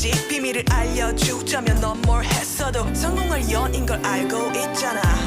있지 비밀을 알려주자면 넌 뭘 했어도 성공할 연인 걸 알고 있잖아.